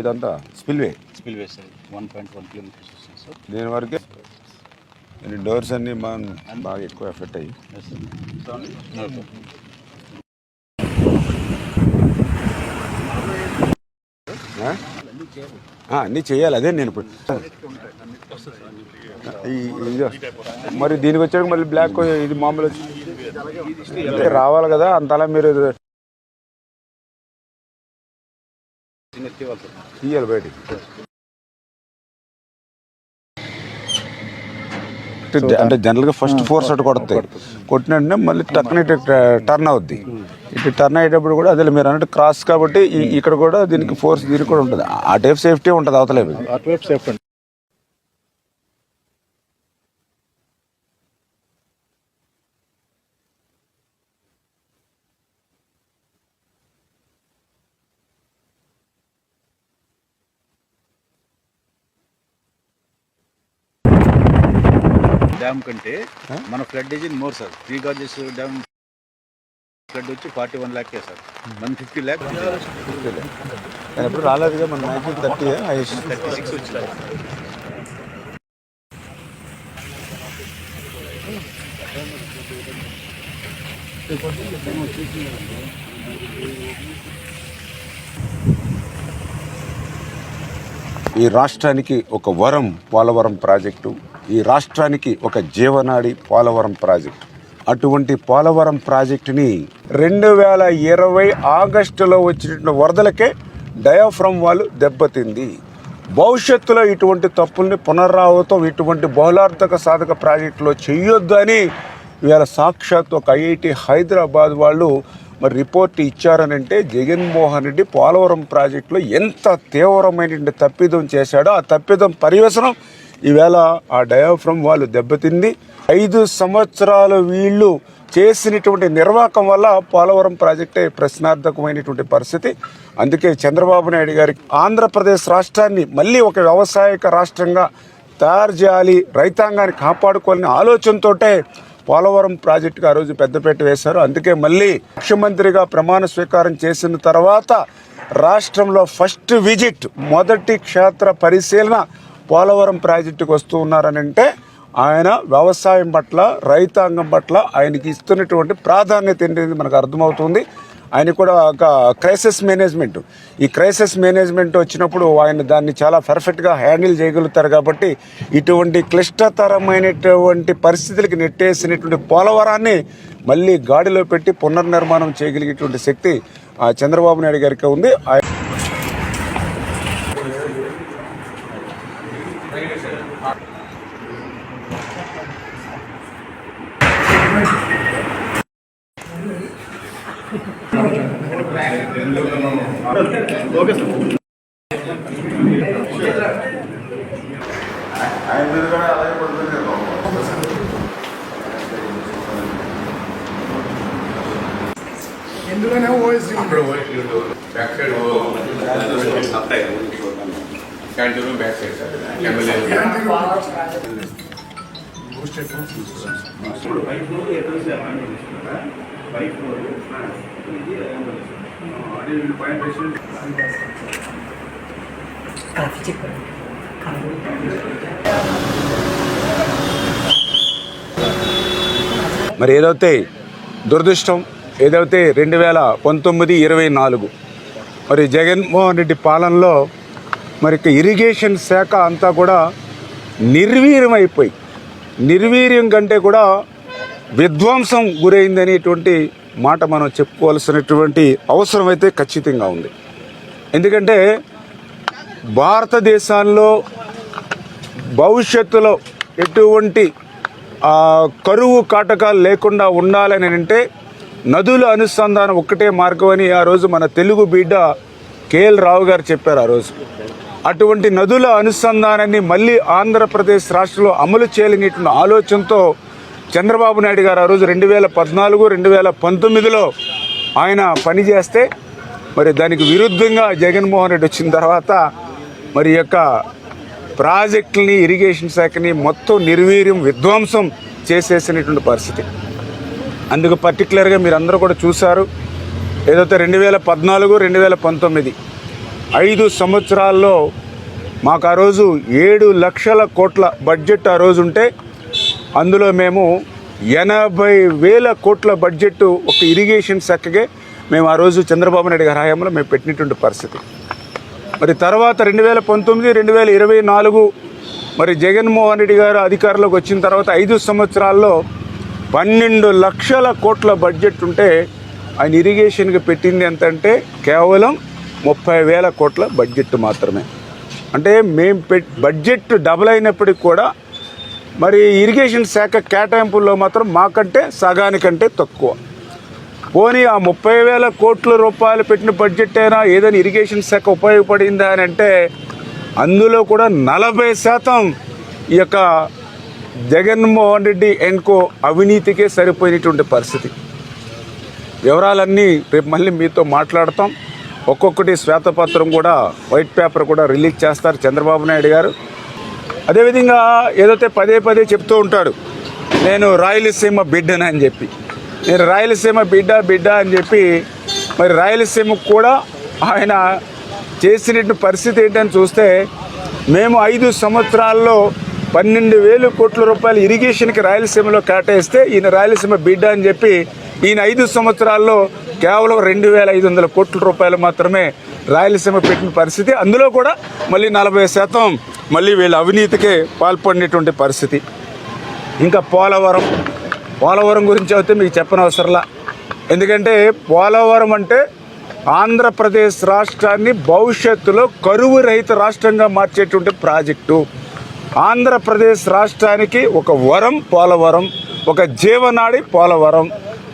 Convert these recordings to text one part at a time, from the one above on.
ఇదంతా spillway. Spillway sir one point one kilometres వస్తుంది sir. దీని వరకే డోర్స్ అన్ని బాగా బాగా ఎక్కువ ఎఫెక్ట్ అయ్యి. అన్నీ చేయాలి అదే నేను ఇప్పుడు. మరి దీనికి వచ్చాక మళ్ళీ బ్లాక్ ఇది మామూలు రావాలి కదా అంతలా మీరు తీయాలి బయటికి. అంటే జనరల్గా ఫస్ట్ ఫోర్స్ అటు కొడతాయి. కొట్టినంటే మళ్ళీ టక్కన ఇటు టర్న్ అవుద్ది. ఇటు టర్న్ అయ్యేటప్పుడు కూడా అదే మీరు అన్నట్టు క్రాస్ కాబట్టి ఈ- ఇక్కడ కూడా దీనికి ఫోర్స్ దీనికి కూడా ఉంటుంది. ఆ టైప్ సేఫ్టీ ఉంటుంది అవతలేదు డ్యామ్ కంటే మన flood is in more sir. Three gorges dam flood వచ్చి forty one lakh sir. One fifty lakh. ఎప్పుడు రాలేదుగా మన థర్టీ థర్టీ సిక్స్ వచ్చింది. ఈ రాష్ట్రానికి ఒక వరం పోలవరం ప్రాజెక్టు. ఈ రాష్ట్రానికి ఒక జీవనాడి పోలవరం ప్రాజెక్టు. అటువంటి పోలవరం ప్రాజెక్టుని రెండు వేల ఇరవై ఆగస్టులో వచ్చినటువంటి వరదలకే డయాఫ్రమ్ వాళ్ళు దెబ్బతింది. భవిష్యత్తులో ఇటువంటి తప్పుల్ని పునరావృతం ఇటువంటి బహుళార్థక సాధక ప్రాజెక్టులో చెయ్యొద్దు అని ఇవాళ సాక్షాత్ ఒక ఐఐటి హైదరాబాద్ వాళ్ళు మరి రిపోర్ట్ ఇచ్చారనంటే జగన్మోహన్ రెడ్డి పోలవరం ప్రాజెక్టులో ఎంత తీవ్రమైనటువంటి తప్పిదం చేశాడో ఆ తప్పిదం పర్యవసనం ఈవేళ ఆ డయాఫ్రమ్ వాళ్ళు దెబ్బతింది. ఐదు సంవత్సరాలు వీళ్ళు చేసినటువంటి నిర్వాహకం వల్ల పోలవరం ప్రాజెక్టే ప్రశ్నార్థకమైనటువంటి పరిస్థితి. అందుకే చంద్రబాబు నాయుడు గారికి ఆంధ్రప్రదేశ్ రాష్ట్రాన్ని మళ్ళీ ఒక వ్యవసాయక రాష్ట్రంగా తయారు చేయాలి రైతాంగాన్ని కాపాడుకోవాలనే ఆలోచనతోటే పోలవరం ప్రాజెక్టుకు ఆ రోజు పెద్దపేట వేశారు. అందుకే మళ్ళీ ముఖ్యమంత్రిగా ప్రమాణ స్వీకారం చేసిన తర్వాత రాష్ట్రంలో ఫస్ట్ విజిట్ మొదటి క్షేత్ర పరిశీలన పోలవరం ప్రాజెక్టుకు వస్తూ ఉన్నారని అంటే ఆయన వ్యవసాయం పట్ల రైతాంగం పట్ల ఆయనకి ఇస్తున్నటువంటి ప్రాధాన్యత ఏంటనేది మనకు అర్థమవుతుంది. ఆయన కూడా ఒక క్రైసిస్ మేనేజ్మెంట్ ఈ క్రైసిస్ మేనేజ్మెంట్ వచ్చినప్పుడు ఆయన దాన్ని చాలా పర్ఫెక్ట్గా హ్యాండిల్ చేయగలుగుతారు కాబట్టి ఇటువంటి క్లిష్టతరమైనటువంటి పరిస్థితులకి నెట్టేసినటువంటి పోలవరాన్ని మళ్ళీ గాడిలో పెట్టి పునర్నిర్మాణం చేయగలిగేటువంటి శక్తి ఆ చంద్రబాబు నాయుడు గారికి ఉంది. ఆయన ఎందులోనే OSD back side apply canteen back side sir MLA coffee చెప్పండి మరి ఏదైతే దురదృష్టం ఏదైతే రెండు వేల పంతొమ్మిది ఇరవై నాలుగు మరి జగన్మోహన్ రెడ్డి పాలనలో మరి ఇరిగేషన్ శాఖ అంతా కూడా నిర్వీర్యం అయిపోయి నిర్వీర్యం కంటే కూడా విధ్వంసం గురైందనేటువంటి మాట మనం చెప్పుకోవాల్సినటువంటి అవసరం అయితే ఖచ్చితంగా ఉంది. ఎందుకంటే భారతదేశంలో భవిష్యత్తులో ఎటువంటి కరువు కాటకాలు లేకుండా ఉండాలని అంటే నదుల అనుసంధానం ఒక్కటే మార్గం అని ఆ రోజు మన తెలుగు బిడ్డ కేఎల్ రావు గారు చెప్పారు ఆ రోజు. అటువంటి నదుల అనుసంధానాన్ని మళ్ళీ ఆంధ్రప్రదేశ్ రాష్ట్రంలో అమలు చేయలేనిటువంటి ఆలోచనతో చంద్రబాబు నాయుడు గారు ఆ రోజు రెండు వేల పద్నాలుగు రెండు వేల పంతొమ్మిదిలో ఆయన పనిచేస్తే మరి దానికి విరుద్ధంగా జగన్మోహన్ రెడ్డి వచ్చిన తర్వాత మరి యొక్క ప్రాజెక్టుని ఇరిగేషన్ శాఖని మొత్తం నిర్వీర్యం విధ్వంసం చేసేసినటువంటి పరిస్థితి. అందుకు పర్టికులర్గా మీరు అందరూ కూడా చూశారు ఏదైతే రెండు వేల పద్నాలుగు రెండు వేల పంతొమ్మిది ఐదు సంవత్సరాల్లో మాకు ఆ రోజు ఏడు లక్షల కోట్ల బడ్జెట్ ఆ రోజు ఉంటే అందులో మేము ఎనభై వేల కోట్ల బడ్జెట్ ఒక ఇరిగేషన్ శాఖకే మేము ఆ రోజు చంద్రబాబు నాయుడు గారి హయాంలో మేము పెట్టినటువంటి పరిస్థితి. మరి తర్వాత రెండు వేల పంతొమ్మిది రెండు వేల ఇరవై నాలుగు మరి జగన్మోహన్ రెడ్డి గారు అధికారంలోకి వచ్చిన తర్వాత ఐదు సంవత్సరాల్లో పన్నెండు లక్షల కోట్ల బడ్జెట్ ఉంటే ఆయన ఇరిగేషన్కి పెట్టింది ఎంత అంటే కేవలం ముప్పై వేల కోట్ల బడ్జెట్ మాత్రమే. అంటే మేము పెట్ బడ్జెట్ డబుల్ అయినప్పటికి కూడా మరి ఇరిగేషన్ శాఖ కేటాయింపుల్లో మాత్రం మాకంటే సగానికంటే తక్కువ. పోనీ ఆ ముప్పై వేల కోట్ల రూపాయలు పెట్టిన బడ్జెట్ అయినా ఏదైనా ఇరిగేషన్ శాఖ ఉపయోగపడిందా అని అంటే అందులో కూడా నలభై శాతం ఈ యొక్క జగన్మోహన్ రెడ్డి ఎన్కో అవినీతికే సరిపోయినటువంటి పరిస్థితి. వివరాలన్నీ రేపు మళ్ళీ మీతో మాట్లాడతాం. ఒక్కొక్కటి శ్వేతపత్రం కూడా వైట్ పేపర్ కూడా రిలీజ్ చేస్తారు చంద్రబాబు నాయుడు గారు. అదేవిధంగా ఏదైతే పదే పదే చెప్తూ ఉంటాడు నేను రాయలసీమ బిడ్డనని అని చెప్పి. నేను రాయలసీమ బిడ్డ బిడ్డ అని చెప్పి మరి రాయలసీమకు కూడా ఆయన చేసినటువంటి పరిస్థితి ఏంటని చూస్తే మేము ఐదు సంవత్సరాల్లో పన్నెండు వేలు కోట్ల రూపాయలు ఇరిగేషన్కి రాయలసీమలో కేటాయిస్తే ఈయన రాయలసీమ బిడ్డ అని చెప్పి ఈయన ఐదు సంవత్సరాల్లో కేవలం రెండు వేల ఐదు వందల కోట్ల రూపాయలు మాత్రమే రాయలసీమ పెట్టిన పరిస్థితి. అందులో కూడా మళ్ళీ నలభై శాతం మళ్ళీ వీళ్ళ అవినీతికే పాల్పడినటువంటి పరిస్థితి. ఇంకా పోలవరం పోలవరం గురించి అయితే మీకు చెప్పనవసరంలా. ఎందుకంటే పోలవరం అంటే ఆంధ్రప్రదేశ్ రాష్ట్రాన్ని భవిష్యత్తులో కరువు రహిత రాష్ట్రంగా మార్చేటువంటి ప్రాజెక్టు. ఆంధ్రప్రదేశ్ రాష్ట్రానికి ఒక వరం పోలవరం ఒక జీవనాడి పోలవరం.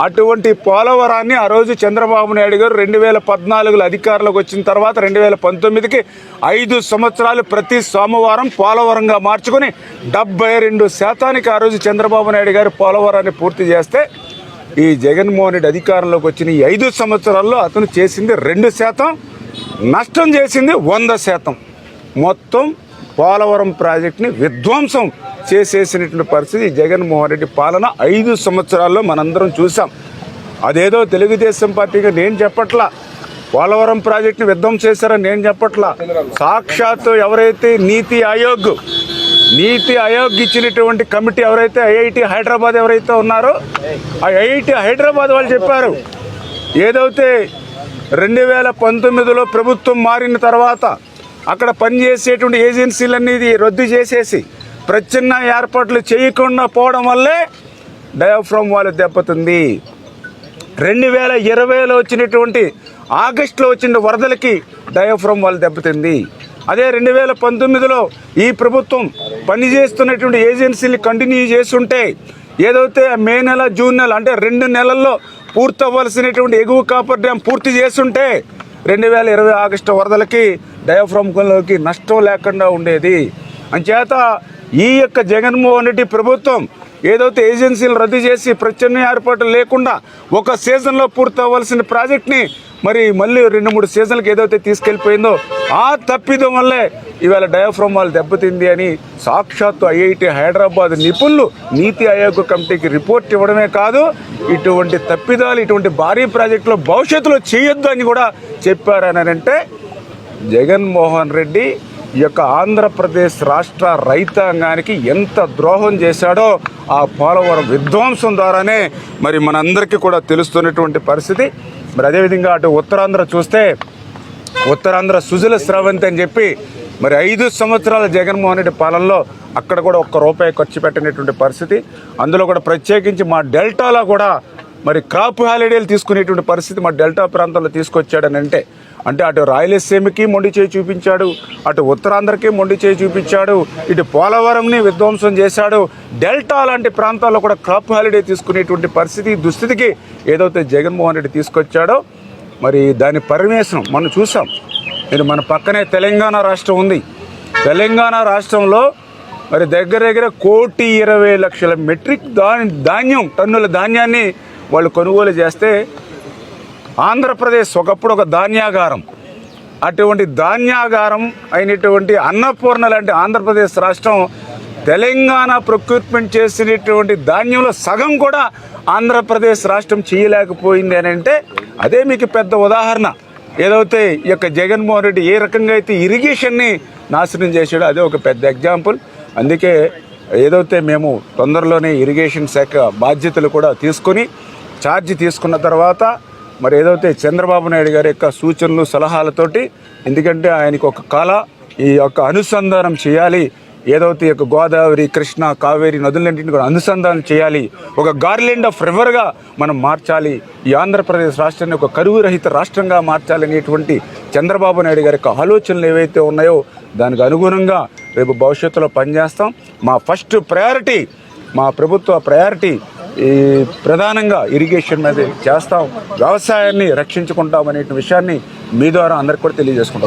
అటువంటి పోలవరాన్ని ఆ రోజు చంద్రబాబు నాయుడు గారు రెండు వేల పద్నాలుగులో అధికారంలోకి వచ్చిన తర్వాత రెండు వేల పంతొమ్మిదికి ఐదు సంవత్సరాలు ప్రతి సోమవారం పోలవరంగా మార్చుకుని డెబ్బై రెండు శాతానికి ఆ రోజు చంద్రబాబు నాయుడు గారు పోలవరాన్ని పూర్తి చేస్తే ఈ జగన్మోహన్ రెడ్డి అధికారంలోకి వచ్చిన ఈ ఐదు సంవత్సరాల్లో అతను చేసింది రెండు శాతం నష్టం చేసింది వంద శాతం. మొత్తం పోలవరం ప్రాజెక్ట్ని విధ్వంసం చేసేసినటువంటి పరిస్థితి జగన్మోహన్ రెడ్డి పాలన ఐదు సంవత్సరాల్లో మనందరం చూసాం. అదేదో తెలుగుదేశం పార్టీగా నేను చెప్పట్లా పోలవరం ప్రాజెక్ట్ని విధ్వంసం చేశారని నేను చెప్పట్లా. సాక్షాత్తు ఎవరైతే నీతి ఆయోగ్ నీతి ఆయోగ్ ఇచ్చినటువంటి కమిటీ ఎవరైతే ఐఐటి హైదరాబాద్ ఎవరైతే ఉన్నారో ఆ ఐఐటి హైదరాబాద్ వాళ్ళు చెప్పారు. ఏదైతే రెండు వేల పంతొమ్మిదిలో ప్రభుత్వం మారిన తర్వాత అక్కడ పనిచేసేటువంటి ఏజెన్సీలన్నీ రద్దు చేసేసి ప్రత్యామ్నాయ ఏర్పాట్లు చేయకుండా పోవడం వల్లే డయాఫ్రామ్ వాళ్ళు దెబ్బతుంది. రెండు వేల ఇరవైలో వచ్చినటువంటి ఆగస్టులో వచ్చిన వరదలకి డయాఫ్రమ్ వాళ్ళు దెబ్బతింది. అదే రెండు వేల పంతొమ్మిదిలో ఈ ప్రభుత్వం పనిచేస్తున్నటువంటి ఏజెన్సీలు కంటిన్యూ చేస్తుంటే ఏదైతే మే నెల జూన్ నెల అంటే రెండు నెలల్లో పూర్తవ్వాల్సినటువంటి ఎగువ కాపర్ డ్యామ్ పూర్తి చేస్తుంటే రెండు వేల ఇరవై ఆగస్టు వరదలకి డయాఫ్రమ్లోకి నష్టం లేకుండా ఉండేది. అంచేత ఈ యొక్క జగన్మోహన్ రెడ్డి ప్రభుత్వం ఏదైతే ఏజెన్సీలు రద్దు చేసి ప్రత్యామ్నాయ ఏర్పాట్లు లేకుండా ఒక సీజన్లో పూర్తవ్వాల్సిన ప్రాజెక్ట్ని మరి మళ్ళీ రెండు మూడు సీజన్లకు ఏదైతే తీసుకెళ్ళిపోయిందో ఆ తప్పిదం వల్లే ఇవాళ డయాఫ్రమ్ వాళ్ళు దెబ్బతింది అని సాక్షాత్తు ఐఐటి హైదరాబాద్ నిపుణులు నీతి ఆయోగ్ కమిటీకి రిపోర్ట్ ఇవ్వడమే కాదు ఇటువంటి తప్పిదాలు ఇటువంటి భారీ ప్రాజెక్టులో భవిష్యత్తులో చేయొద్దు అని కూడా చెప్పారని అంటే జగన్మోహన్ రెడ్డి ఈ యొక్క ఆంధ్రప్రదేశ్ రాష్ట్ర రైతాంగానికి ఎంత ద్రోహం చేశాడో ఆ పోలవరం విధ్వంసం ద్వారానే మరి మనందరికీ కూడా తెలుస్తున్నటువంటి పరిస్థితి. మరి అదేవిధంగా అటు ఉత్తరాంధ్ర చూస్తే ఉత్తరాంధ్ర సుజల స్రవంతి అని చెప్పి మరి ఐదు సంవత్సరాల జగన్మోహన్ రెడ్డి పాలనలో అక్కడ కూడా ఒక్క రూపాయి ఖర్చు పెట్టినటువంటి పరిస్థితి. అందులో కూడా ప్రత్యేకించి మా డెల్టాలో కూడా మరి క్రాప్ హాలిడేలు తీసుకునేటువంటి పరిస్థితి మా డెల్టా ప్రాంతంలో తీసుకొచ్చాడని అంటే అంటే అటు రాయలసీమకి మొండి చేయి చూపించాడు అటు ఉత్తరాంధ్రకి మొండి చేయి చూపించాడు ఇటు పోలవరంని విధ్వంసం చేశాడు. డెల్టా లాంటి ప్రాంతాల్లో కూడా క్రాప్ హాలిడే తీసుకునేటువంటి పరిస్థితి దుస్థితికి ఏదైతే జగన్మోహన్ రెడ్డి తీసుకొచ్చాడో మరి దాని పరమేశనం మనం చూసాం. మీరు మన పక్కనే తెలంగాణ రాష్ట్రం ఉంది. తెలంగాణ రాష్ట్రంలో మరి దగ్గర దగ్గర కోటి ఇరవై లక్షల మెట్రిక్ ధాన్యం టన్నుల ధాన్యాన్ని వాళ్ళు కొనుగోలు చేస్తే ఆంధ్రప్రదేశ్ ఒకప్పుడు ఒక ధాన్యాగారం. అటువంటి ధాన్యాగారం అయినటువంటి అన్నపూర్ణ లాంటి ఆంధ్రప్రదేశ్ రాష్ట్రం తెలంగాణ ప్రొక్యూర్మెంట్ చేసినటువంటి ధాన్యంలో సగం కూడా ఆంధ్రప్రదేశ్ రాష్ట్రం చేయలేకపోయింది అని అంటే అదే మీకు పెద్ద ఉదాహరణ. ఏదైతే ఈ యొక్క జగన్మోహన్ రెడ్డి ఏ రకంగా అయితే ఇరిగేషన్ని నాశనం చేశాడో అదే ఒక పెద్ద ఎగ్జాంపుల్. అందుకే ఏదైతే మేము తొందరలోనే ఇరిగేషన్ శాఖ బాధ్యతలు కూడా తీసుకొని ఛార్జ్ తీసుకున్న తర్వాత మరి ఏదైతే చంద్రబాబు నాయుడు గారి యొక్క సూచనలు సలహాలతోటి ఎందుకంటే ఆయనకు ఒక కళ ఈ యొక్క అనుసంధానం చేయాలి. ఏదైతే యొక్క గోదావరి కృష్ణ కావేరి నదులన్నింటిని కూడా అనుసంధానం చేయాలి. ఒక గార్లెండ్ ఆఫ్ రివర్గా మనం మార్చాలి. ఈ ఆంధ్రప్రదేశ్ రాష్ట్రాన్ని ఒక కరువు రహిత రాష్ట్రంగా మార్చాలనేటువంటి చంద్రబాబు నాయుడు గారి యొక్క ఆలోచనలు ఏవైతే ఉన్నాయో దానికి అనుగుణంగా రేపు భవిష్యత్తులో పనిచేస్తాం. మా ఫస్ట్ ప్రయారిటీ మా ప్రభుత్వ ప్రయారిటీ ఈ ప్రధానంగా ఇరిగేషన్ మీద చేస్తాం వ్యవసాయాన్ని రక్షించుకుంటాం అనే విషయాన్ని మీ ద్వారా అందరికి కూడా తెలియజేసుకుంటాం.